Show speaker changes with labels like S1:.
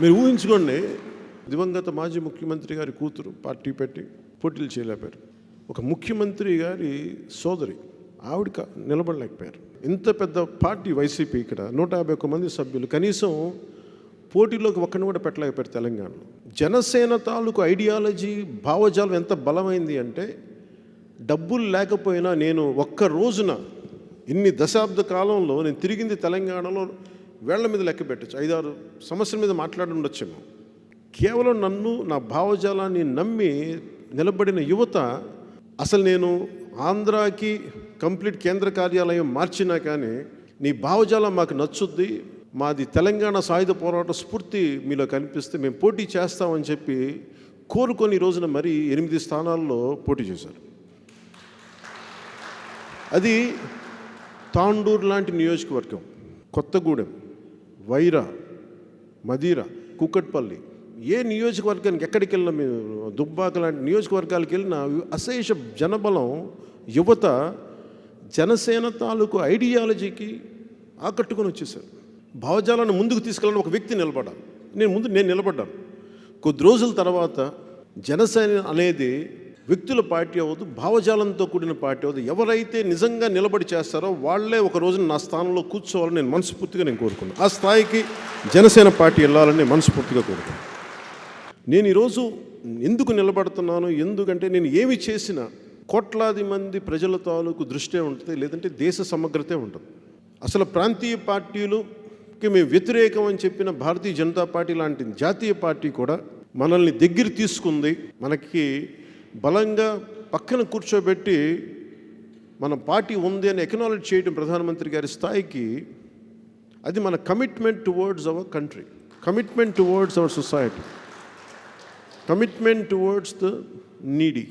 S1: మీరు ఊహించుకోండి దివంగత మాజీ ముఖ్యమంత్రి గారి కూతురు పార్టీ పెట్టి పోటీలు చేయలేపారు ఒక ముఖ్యమంత్రి గారి సోదరి ఆవిడ నిలబడలేకపోయారు. ఇంత పెద్ద పార్టీ వైసీపీ ఇక్కడ నూట యాభై ఒక్క మంది సభ్యులు కనీసం పోటీలోకి ఒక్కడిని కూడా పెట్టలేకపోయారు తెలంగాణలో. జనసేన తాలూకు ఐడియాలజీ భావజాలం ఎంత బలమైంది అంటే డబ్బులు లేకపోయినా నేను ఒక్క రోజున ఇన్ని దశాబ్ద కాలంలో నేను తిరిగింది తెలంగాణలో వేళ్ళ మీద లెక్క పెట్టచ్చు. ఐదారు సమస్యల మీద మాట్లాడి ఉండొచ్చేమో. కేవలం నన్ను నా భావజాలాన్ని నమ్మి నిలబడిన యువత అసలు నేను ఆంధ్రాకి కంప్లీట్ కేంద్ర కార్యాలయం మార్చినా కానీ నీ భావజాలం మాకు నచ్చుద్ది మాది తెలంగాణ సాయుధ పోరాట స్ఫూర్తి మీలో కనిపిస్తే మేము పోటీ చేస్తామని చెప్పి కోరుకొని రోజున మరి ఎనిమిది స్థానాల్లో పోటీ చేశారు. అది తాండూరు లాంటి నియోజకవర్గం కొత్తగూడెం. వైరా మదీర కుక్కట్పల్లి ఏ నియోజకవర్గానికి ఎక్కడికి వెళ్ళినా మేము దుబ్బాక లాంటి నియోజకవర్గాలకు వెళ్ళినా అశేష జనబలం యువత జనసేన తాలూకు ఐడియాలజీకి ఆకట్టుకొని వచ్చేసారు భావజాలను ముందుకు తీసుకెళ్ళిన ఒక వ్యక్తి నిలబడాలి నేను ముందు నేను నిలబడ్డాను. కొద్ది రోజుల తర్వాత జనసేన అనేది వ్యక్తుల పార్టీ అవ్వదు భావజాలంతో కూడిన పార్టీ అవ్వదు. ఎవరైతే నిజంగా నిలబడి చేస్తారో వాళ్ళే ఒక రోజున నా స్థానంలో కూర్చోవాలని నేను మనస్ఫూర్తిగా నేను కోరుకున్నాను ఆ స్థాయికి జనసేన పార్టీ వెళ్ళాలని మనస్ఫూర్తిగా కోరుకున్నాను నేను ఈరోజు ఎందుకు నిలబడుతున్నాను ఎందుకంటే నేను ఏమి చేసినా కోట్లాది మంది ప్రజల తాలూకు దృష్టే ఉంటుంది లేదంటే దేశ సమగ్రతే ఉంటుంది. అసలు ప్రాంతీయ పార్టీలుకి మేము వ్యతిరేకం అని చెప్పిన భారతీయ జనతా పార్టీ లాంటి జాతీయ పార్టీ కూడా మనల్ని దగ్గర తీసుకుంది మనకి బలంగా పక్కన కూర్చోబెట్టి మన పార్టీ ఉంది అని ఎకనాలజ్ చేయడం ప్రధానమంత్రి గారి స్థాయికి అది మన commitment towards our country commitment towards our society commitment towards the needy